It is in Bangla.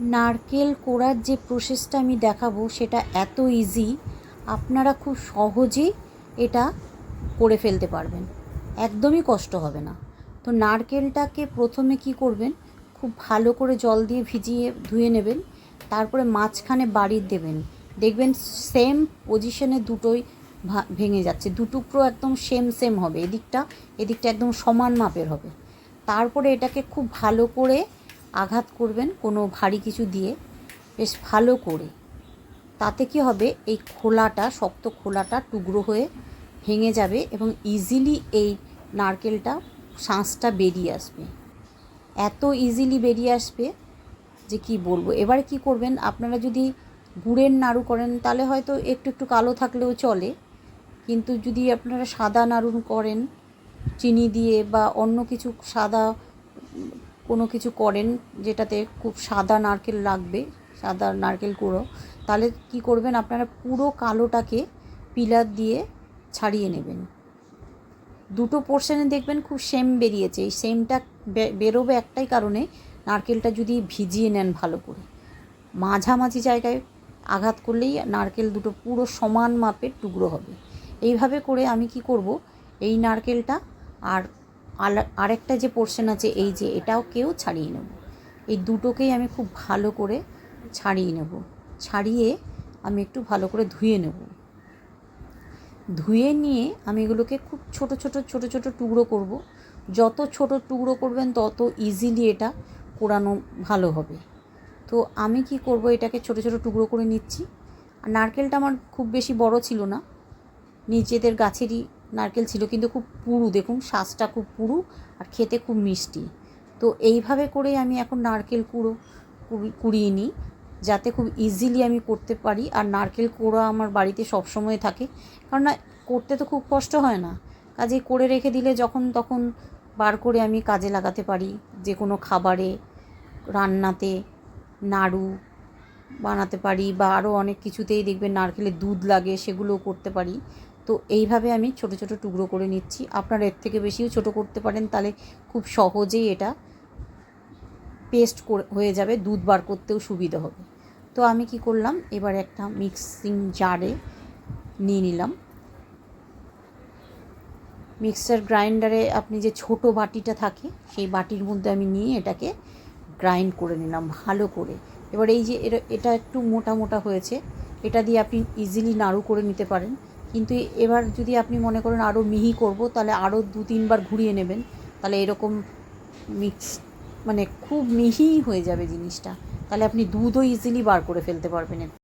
নারকেল কোড়ার যে প্রসেসটা আমি দেখাবো, সেটা এত ইজি আপনারা খুব সহজেই এটা করে ফেলতে পারবেন। একদমই কষ্ট হবে না। তো নারকেলটাকে প্রথমে কি করবেন, খুব ভালো করে জল দিয়ে ভিজিয়ে ধুয়ে নেবেন, তারপরে মাঝখানে বাড়ি দেবেন। দেখবেন সেম পজিশনে দুটোই ভেঙে যাচ্ছে। দু টুকরো একদম সেম সেম হবে। এদিকটা এদিকটা একদম সমান মাপের হবে। তারপরে এটাকে খুব ভালো করে আঘাত করবেন কোনো ভারী কিছু দিয়ে, বেশ ভালো করে। তাতে কি হবে? এই খোলাটা, শক্ত খোলাটা টুকরো হয়ে ভেঙে যাবে এবং ইজিলি এই নারকেলটা, শাঁসটা বেরিয়ে আসবে। এত ইজিলি বেরিয়ে আসবে যে কি বলব? এবারে কি করবেন? আপনারা যদি গুড়ের নাড়ু করেন, তাহলে হয়তো একটু একটু কালো থাকলেও চলে। কিন্তু যদি আপনারা সাদা নাড়ু করেন, চিনি দিয়ে বা অন্য কিছু সাদা কোনো কিছু করেন যেটাতে খুব সাদা নারকেল লাগবে, সাদা নারকেল কুড়ো, তাহলে কি করবেন আপনারা পুরো কালোটাকে পিলার দিয়ে ছাড়িয়ে নেবেন। দুটো পোর্শনে দেখবেন খুব সেম বেরিয়েছে, এই সেমটা বেরোবে একটাই কারণে নারকেলটা যদি ভিজিয়ে নেন ভালো করে। মাঝামাঝি জায়গায় আঘাত করলেই নারকেল দুটো পুরো সমান মাপের টুকরো হবে। এইভাবে করে আমি কি করব, এই নারকেলটা আর আরেকটা যে পোর্শন আছে, এই যে এটাও কেউ ছাড়িয়ে নেব। এই দুটোকেই আমি খুব ভালো করে ছাড়িয়ে নেব। ছাড়িয়ে আমি একটু ভালো করে ধুয়ে নেব। ধুয়ে নিয়ে আমি এগুলোকে খুব ছোট ছোট ছোট ছোট টুকরো করব। যত ছোট টুকরো করবেন, তত ইজিলি এটা কোরানো ভালো হবে। তো আমি কি করব, এটাকে ছোট ছোট টুকরো করে নিচ্ছি। আর নারকেলটা আমার খুব বেশি বড় ছিল না। নিজেদের গাছেরই নারকেল ছিল, কিন্তু খুব পুরু, দেখুন শ্বাসটা খুব পুরু আর খেতে খুব মিষ্টি। তো এইভাবে করেই আমি এখন নারকেল কুড়ো কুড়িয়ে নিই, যাতে খুব ইজিলি আমি করতে পারি। আর নারকেল কোড়া আমার বাড়িতে সবসময় থাকে কারণ না করতে তো খুব কষ্ট হয় না। কাজে করে রেখে দিলে যখন তখন বার করে আমি কাজে লাগাতে পারি, যে কোনো খাবারে, রান্নাতে, নাড়ু বানাতে পারি বা আরও অনেক কিছুতেই দেখবেন নারকেলের দুধ লাগে, সেগুলোও করতে পারি। তো এইভাবে আমি ছোট ছোট টুকরো করে নিচ্ছি। আপনারা এর থেকে বেশিও ছোট করতে পারেন, তাহলে খুব সহজেই এটা পেস্ট হয়ে যাবে, দুধ বার করতেও সুবিধা হবে। তো আমি কি করলাম, এবার একটা মিক্সিং জারে নিয়ে নিলাম। মিক্সার গ্রাইন্ডারে আপনি যে ছোট বাটিটা থাকে, সেই বাটির মধ্যে আমি নিয়ে এটাকে গ্রাইন্ড করে নিলাম, ভালো করে। এবার এই যে এটা একটু মোটা মোটা হয়েছে, এটা দিয়ে আপনি ইজিলি নাড়ু করে নিতে পারেন। কিন্তু এবার যদি আপনি মনে করেন আরও মিহি করব, তাহলে আরও দু তিনবার ঘুরিয়ে নেবেন তাহলে এরকম মিক্স মানে খুব মিহি হয়ে যাবে জিনিসটা তাহলে আপনি দুধও ইজিলি বার করে ফেলতে পারবেন।